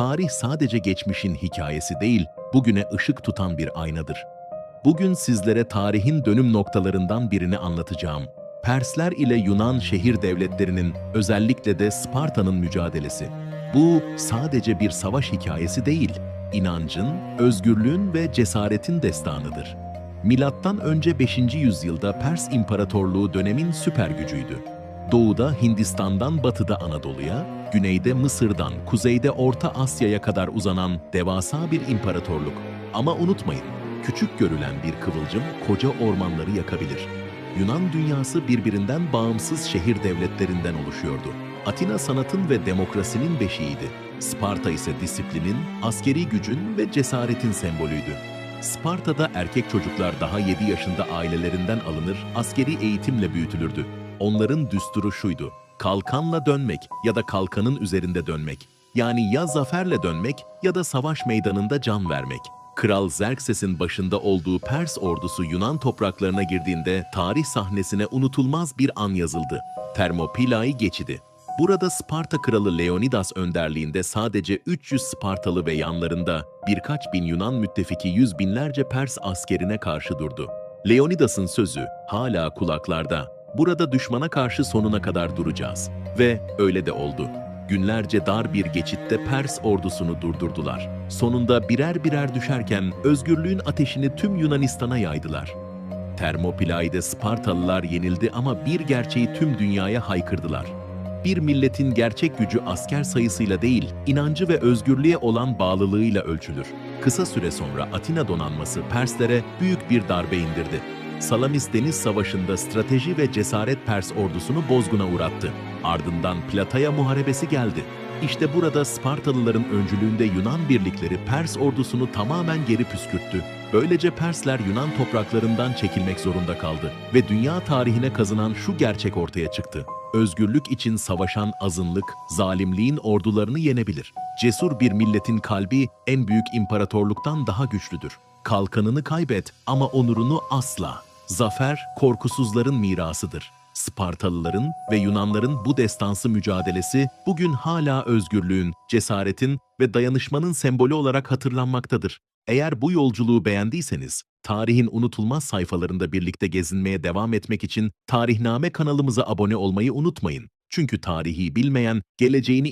Tarih sadece geçmişin hikayesi değil, bugüne ışık tutan bir aynadır. Bugün sizlere tarihin dönüm noktalarından birini anlatacağım. Persler ile Yunan şehir devletlerinin, özellikle de Sparta'nın mücadelesi. Bu sadece bir savaş hikayesi değil, inancın, özgürlüğün ve cesaretin destanıdır. Milattan önce 5. yüzyılda Pers İmparatorluğu dönemin süper gücüydü. Doğuda Hindistan'dan batıda Anadolu'ya, güneyde Mısır'dan kuzeyde Orta Asya'ya kadar uzanan devasa bir imparatorluk. Ama unutmayın, küçük görülen bir kıvılcım koca ormanları yakabilir. Yunan dünyası birbirinden bağımsız şehir devletlerinden oluşuyordu. Atina sanatın ve demokrasinin beşiğiydi. Sparta ise disiplinin, askeri gücün ve cesaretin sembolüydü. Sparta'da erkek çocuklar daha 7 yaşında ailelerinden alınır, askeri eğitimle büyütülürdü. Onların düsturu şuydu, kalkanla dönmek ya da kalkanın üzerinde dönmek. Yani ya zaferle dönmek ya da savaş meydanında can vermek. Kral Xerxes'in başında olduğu Pers ordusu Yunan topraklarına girdiğinde tarih sahnesine unutulmaz bir an yazıldı. Termopilai geçidi. Burada Sparta kralı Leonidas önderliğinde sadece 300 Spartalı ve yanlarında birkaç bin Yunan müttefiki yüz binlerce Pers askerine karşı durdu. Leonidas'ın sözü hala kulaklarda. Burada düşmana karşı sonuna kadar duracağız. Ve öyle de oldu. Günlerce dar bir geçitte Pers ordusunu durdurdular. Sonunda birer birer düşerken özgürlüğün ateşini tüm Yunanistan'a yaydılar. Termopilai'de Spartalılar yenildi ama bir gerçeği tüm dünyaya haykırdılar. Bir milletin gerçek gücü asker sayısıyla değil, inancı ve özgürlüğe olan bağlılığıyla ölçülür. Kısa süre sonra Atina donanması Perslere büyük bir darbe indirdi. Salamis Deniz Savaşı'nda strateji ve cesaret Pers ordusunu bozguna uğrattı. Ardından Plataya Muharebesi geldi. İşte burada Spartalıların öncülüğünde Yunan birlikleri Pers ordusunu tamamen geri püskürttü. Böylece Persler Yunan topraklarından çekilmek zorunda kaldı ve dünya tarihine kazınan şu gerçek ortaya çıktı. Özgürlük için savaşan azınlık, zalimliğin ordularını yenebilir. Cesur bir milletin kalbi en büyük imparatorluktan daha güçlüdür. Kalkanını kaybet ama onurunu asla. Zafer, korkusuzların mirasıdır. Spartalıların ve Yunanların bu destansı mücadelesi bugün hala özgürlüğün, cesaretin ve dayanışmanın sembolü olarak hatırlanmaktadır. Eğer bu yolculuğu beğendiyseniz, tarihin unutulmaz sayfalarında birlikte gezinmeye devam etmek için Tarihname kanalımıza abone olmayı unutmayın. Çünkü tarihi bilmeyen geleceğini